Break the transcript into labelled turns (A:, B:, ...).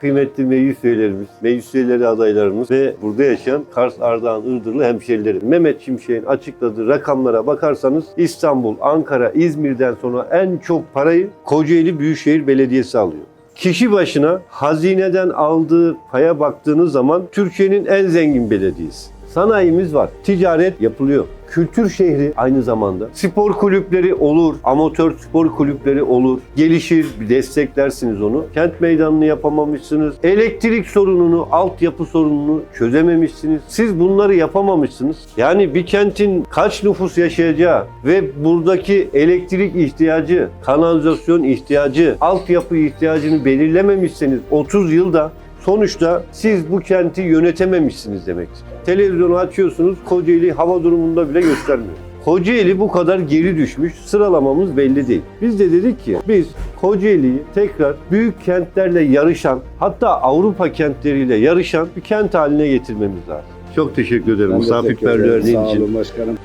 A: kıymetli meclis üyelerimiz, meclis üyeleri adaylarımız ve burada yaşayan Kars, Ardahan, Iğdırlı hemşerilerim. Mehmet Şimşek'in açıkladığı rakamlara bakarsanız İstanbul, Ankara, İzmir'den sonra en çok parayı Kocaeli Büyükşehir Belediyesi alıyor. Kişi başına hazineden aldığı paya baktığınız zaman Türkiye'nin en zengin belediyesi. Sanayimiz var, ticaret yapılıyor. Kültür şehri aynı zamanda. Spor kulüpleri olur, amatör spor kulüpleri olur. Gelişir, desteklersiniz onu. Kent meydanını yapamamışsınız. Elektrik sorununu, altyapı sorununu çözememişsiniz. Siz bunları yapamamışsınız. Yani bir kentin kaç nüfus yaşayacağı ve buradaki elektrik ihtiyacı, kanalizasyon ihtiyacı, altyapı ihtiyacını belirlememişseniz 30 yılda Sonuçta siz bu kenti yönetememişsiniz demektir. Televizyonu açıyorsunuz, Kocaeli hava durumunda bile göstermiyor. Kocaeli bu kadar geri düşmüş, sıralamamız belli değil. Biz de dedik ki biz Kocaeli'yi tekrar büyük kentlerle yarışan, hatta Avrupa kentleriyle yarışan bir kent haline getirmemiz lazım. Çok
B: teşekkür ederim
A: misafirperverliğin
B: Sağ
A: için.
B: olun başkanım.